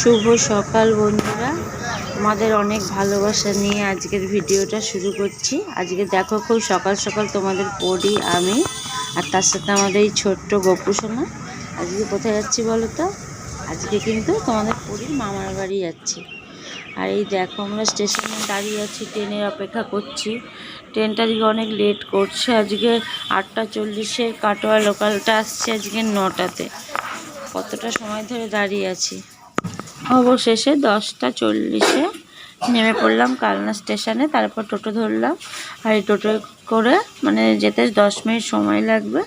শুভ সকাল বন্ধুরা। তোমাদের অনেক ভালোবাসা নিয়ে আজকের ভিডিওটা শুরু করছি। আজকে দেখো খুব সকাল সকাল তোমাদের পড়ি আমি আর তার সাথে আমাদের এই ছোট্ট গপু সোনা। আজকে কোথায় যাচ্ছি বলো তো? আজকে কিন্তু তোমাদের পুরীর মামার বাড়ি যাচ্ছি। আর এই দেখো আমরা স্টেশনে দাঁড়িয়ে আছি, ট্রেনের অপেক্ষা করছি। ট্রেনটা আজকে অনেক লেট করছে। আজকে আটটা চল্লিশের কাটোয়া লোকালটা আসছে আজকে নটাতে। কতটা সময় ধরে দাঁড়িয়ে আছি? অবশেষে দশটা চল্লিশে নেমে পড়লাম কালনা স্টেশনে, তারপর টোটো ধরলাম। আর এই টোটো করে মানে যেতে দশ মিনিট সময় লাগবে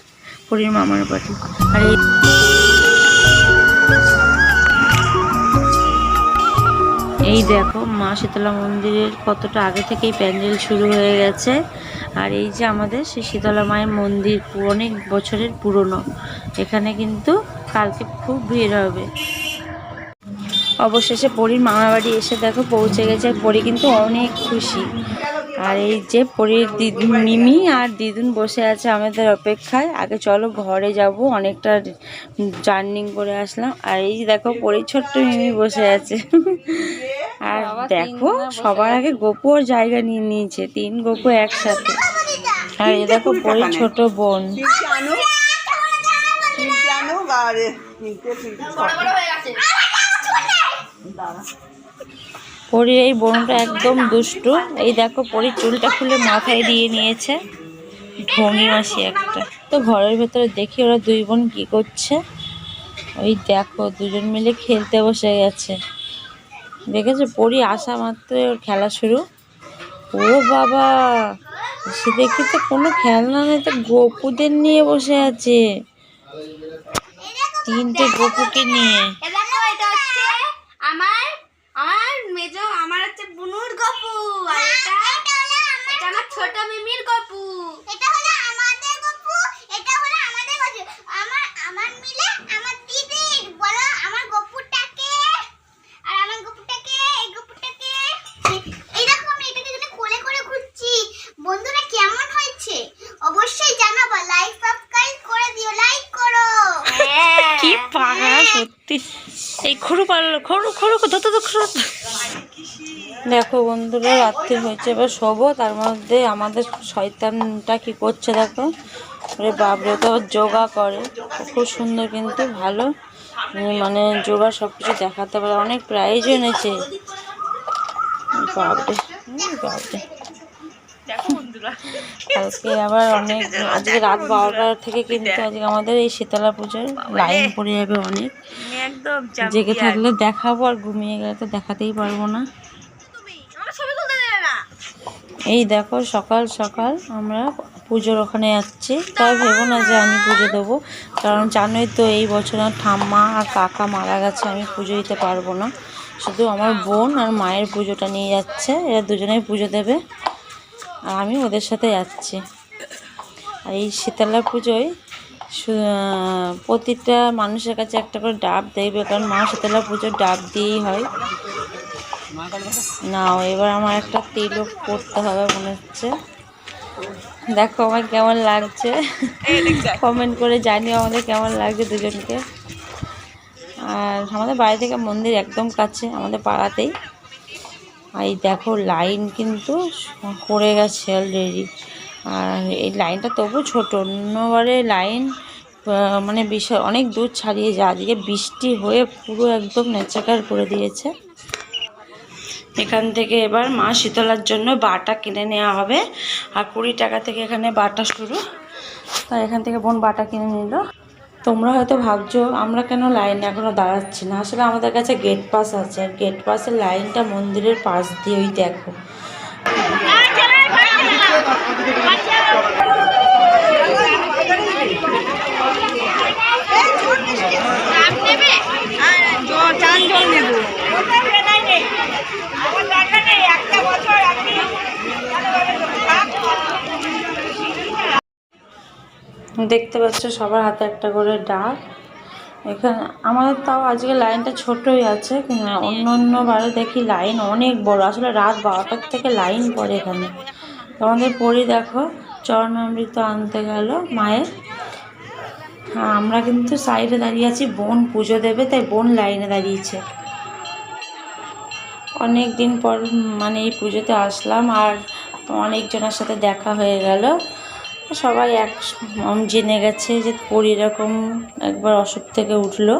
পুরীর মামার বাড়ি। আর এই এই দেখো মা শীতলা মন্দিরের কতটা আগে থেকেই প্যান্ডেল শুরু হয়ে গেছে। আর এই যে আমাদের সেই শীতলা মায়ের মন্দির, অনেক বছরের পুরনো। এখানে কিন্তু কালকে খুব ভিড় হবে। অবশেষে পরীর মামার বাড়ি এসে দেখো পৌঁছে গেছে। পরী কিন্তু অনেক খুশি। আর এই যে পরীর মিমি আর দিদুন বসে আছে আমাদের অপেক্ষায়। আগে চলো ঘরে যাব অনেকটা জার্নিং করে আসলাম। আর এই দেখো পরীর ছোট্ট মিমি বসে আছে। আর দেখো সবার আগে গোপু ওর জায়গা নিয়ে নিয়েছে তিন গোপু একসাথে। আর এই দেখো পরীর ছোট বোন। জানো জানো গাড়ি তিনটে তিনটে পরীর এই বোনটা একদম দুষ্টু। এই দেখো পরীর চুলটা খুলে মাথায় দিয়ে নিয়েছে। ঢঙি মাসি একটা। তো ঘরের ভেতরে দেখি ওরা দুই বোন কি করছে। ওই দেখো, দুজন মিলে খেলতে বসে গেছে। দেখেছ? পরি আসা মাত্র ওর খেলা শুরু। ও বাবা! সে দেখি তো কোনো খেলনা নেই, তো গপুদের নিয়ে বসে আছে। তিনটে গপুকে নিয়ে। আমার আমার মেজো আমার হচ্ছে বুনুর গপু। আর এটা এটা আমার ছোট মিমির গপু। এটা হলো আমাদের গপু এটা হলো আমাদের গপু। আমার আমার মিলে আমার দিদির বলো আমার গপুটাকে। আর আমার গপুটাকে এই গপুটাকে। এই দেখো আমি এটাকে যদি কোলে করে ঘুরছি বন্ধুরা কেমন হয়েছে? অবশ্যই জানাবা লাইক সাবস্ক্রাইব করে দিও লাইক করো। কি পাগা সত্যি। এই খড়ু পারল খড়ু খড়ু ধরো তো খড়ু দেখো বন্ধুরা রাত্রি হয়েছে এবার শোবো তার মধ্যে আমাদের শয়তানটা কি করছে দেখো? ওরে বাবরে তো যোগা করে। খুব সুন্দর কিন্তু ভালো। মানে যোগা সব কিছু দেখাতে পারে অনেক প্রাইজ এনেছে বাবরে বাবরে কালকে আবার অনেক আজকে রাত বারোটা থেকে কিন্তু আজকে আমাদের এই শীতলা পুজোর লাইন পড়ে যাবে অনেক। একদম জেগে থাকলে দেখাবো আর ঘুমিয়ে গেলে তো দেখাতেই পারব না। এই দেখো সকাল সকাল আমরা পুজোর ওখানে যাচ্ছি। তাই ভেবো না যে আমি পুজো দেবো। কারণ জানোই তো এই বছর আমার ঠাম্মা আর কাকা মারা গেছে আমি পুজো দিতে পারব না। শুধু আমার বোন আর মায়ের পুজোটা নিয়ে যাচ্ছে এরা দুজনেই পুজো দেবে। আর আমি ওদের সাথে যাচ্ছি। আর এই শীতলা পুজোয় প্রতিটা মানুষের কাছে একটা করে ডাব দেবে কারণ মা শীতলা পুজোর ডাব দিয়েই হয়। নাও, এবার আমার একটা তিলক পড়তে হবে মনে হচ্ছে। দেখো আমার কেমন লাগছে। কমেন্ট করে জানিও আমাদের কেমন লাগছে দুজনকে। আর আমাদের বাড়ি থেকে মন্দির একদম কাছে, আমাদের পাড়াতেই। আর দেখো লাইন কিন্তু পড়ে গেছে অলরেডি আর এই লাইনটা তবু ছোট। অন্যবারে লাইন মানে বিশাল অনেক দূর ছাড়িয়ে যায় আজকে বৃষ্টি হয়ে পুরো একদম নেচাকার করে দিয়েছে। এখান থেকে এবার মা শীতলার জন্য বাটা কিনে নেওয়া হবে। আর কুড়ি টাকা থেকে এখানে বাটা শুরু। তাই এখান থেকে বোন বাটা কিনে নিল। তোমরা হয়তো ভাবছ, আমরা কেন লাইনে এখনও দাঁড়াচ্ছি না? আসলে আমাদের কাছে গেট পাস আছে। গেট পাসের লাইনটা মন্দিরের পাশ দিয়ে ওই দেখো। দেখতে পাচ্ছ সবার হাতে একটা করে ডাক এখানে আমাদের তাও আজকে লাইনটা ছোটই আছে অন্য অন্য বারে দেখি লাইন অনেক বড়। আসলে রাত বারোটার থেকে লাইন পড়ে এখানে। আমাদের পরি দেখো, চরণামৃত আনতে গেল মায়ের। হ্যাঁ আমরা কিন্তু সাইডে দাঁড়িয়ে আছি, বোন পুজো দেবে, তাই বোন লাইনে দাঁড়িয়েছে। অনেক দিন পর মানে এই পুজোতে আসলাম, আর অনেকজনের সাথে দেখা হয়ে গেল। সবাই এক জেনে গেছে যে পরি এরকম একবার অসুখ থেকে উঠল।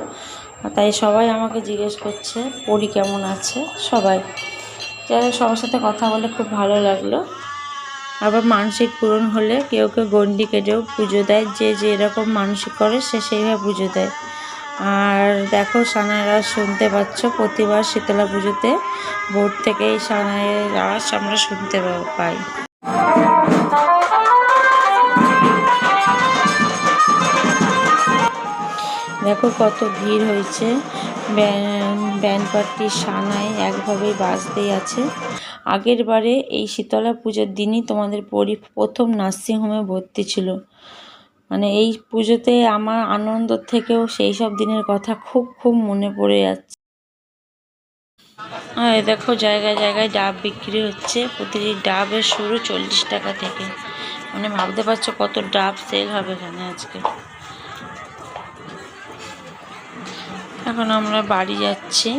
তাই সবাই আমাকে জিজ্ঞেস করছে, পরি কেমন আছে? সবাই। যাই সবার সাথে কথা বলে খুব ভালো লাগল। আবার মানসিক পূরণ হলে কেউ কেউ গন্ডি কেটেও পুজো দেয়। যে যে এরকম মানসিক করে, সে সেইভাবে পুজো দেয়। আর দেখো, সানাইরা শুনতে পাচ্ছ, প্রতিবার শীতলা পুজোতে ভোর থেকে এই সানাইয়ের আওয়াজ আমরা শুনতে পাই। দেখো কত ভিড় হয়েছে। ব্যান্ড ব্যান্ড পার্টি সানাই একভাবেই বাজতেই আছে। আগের বারে এই শীতলা পুজোর দিনই তোমাদের পরি, প্রথম নার্সিংহোমে ভর্তি ছিল। মানে এই পুজোতে আমার আনন্দ থেকেও সেই সব দিনের কথা খুব খুব মনে পড়ে যাচ্ছে। আর দেখো জায়গায় জায়গায় ডাব বিক্রি হচ্ছে। প্রতিটি ডাবের শুরু চল্লিশ টাকা থেকে। মানে ভাবতে পারছ কত ডাব সেল হবে এখানে আজকে। এখন আমরা বাড়ি যাচ্ছি।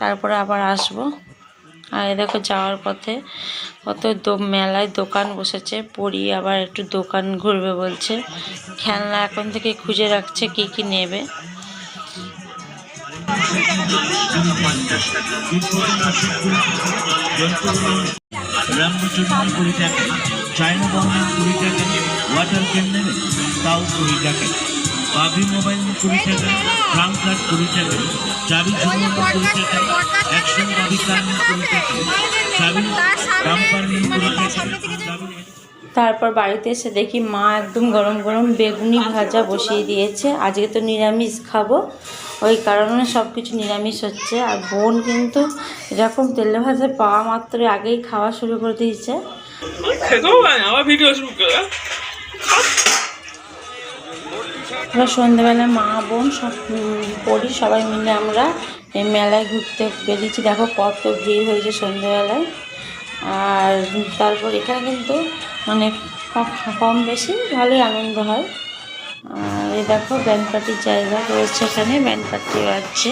তারপরে আবার আসব। আর এই দেখো যাওয়ার পথে কত মেলায় দোকান বসেছে। পরি আবার একটু দোকান ঘুরবে বলছে। খেলনা এখন থেকে খুঁজে রাখছে কি কি নেবে। কুড়ি টাকা চায়না কুড়ি টাকা, ওয়াটার তাও কুড়ি টাকা। বাবি মোবাইল কুড়ি টাকা ট্রাম কার্ড কুড়ি টাকা চাবি ঝুলনো কুড়ি টাকা অ্যাকশন বাবি কার কুড়ি টাকা চাবি ডাম্পার কুড়ি টাকা তারপর বাড়িতে এসে দেখি মা একদম গরম গরম বেগুনি ভাজা বসিয়ে দিয়েছে। আজকে তো নিরামিষ খাব ওই কারণে সব কিছু নিরামিষ হচ্ছে। আর বোন কিন্তু এরকম তেলে ভাজা পাওয়া মাত্র আগেই খাওয়া শুরু করে দিয়েছে। আবার ভিডিও শুরু করে। আমরা সন্ধ্যেবেলা মা, বোন সব পড়ি, সবাই মিলে আমরা এই মেলায় ঘুরতে বেরিয়েছি। দেখো কত ভিড় হয়েছে সন্ধ্যেবেলায় আর তারপর এখানে কিন্তু মানে কম বেশি ভালোই আনন্দ হয়। আর এই দেখো ব্যান্ড পার্টির জায়গা রয়েছে এখানে ব্যান্ড পার্টিও আছে।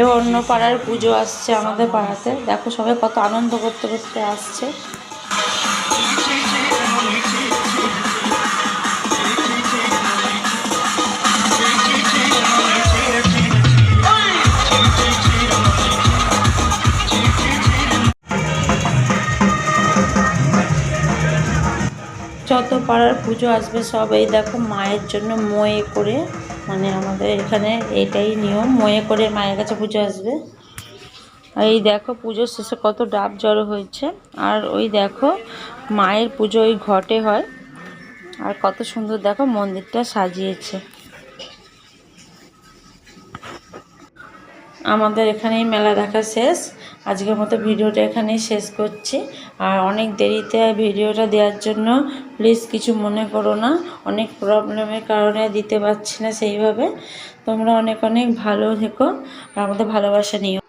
এবার অন্য পাড়ার পুজো আসছে আমাদের পাড়াতে। দেখো সবাই কত আনন্দ করতে করতে আসছে। যত পাড়ার পুজো আসবে সব এই দেখো মায়ের জন্য ময়ে করে মানে আমাদের এখানে এটাই নিয়ম, ময়ে করে মায়ের কাছে পুজো আসবে। এই দেখো পুজোর শেষে কত ডাব জড়ো হয়েছে। আর ওই দেখো মায়ের পুজো ওই ঘটে হয়। আর কত সুন্দর দেখো মন্দিরটা সাজিয়েছে। আমাদের এখানেই মেলা দেখা শেষ। আজকের মতো ভিডিওটা এখানেই শেষ করছি। আর অনেক দেরিতে ভিডিওটা দেওয়ার জন্য প্লিজ কিছু মনে করো না। অনেক প্রবলেমের কারণে দিতে পারছি না সেইভাবে। তোমরা অনেক অনেক ভালো থেকো। আর আমাদের ভালোবাসা নিও।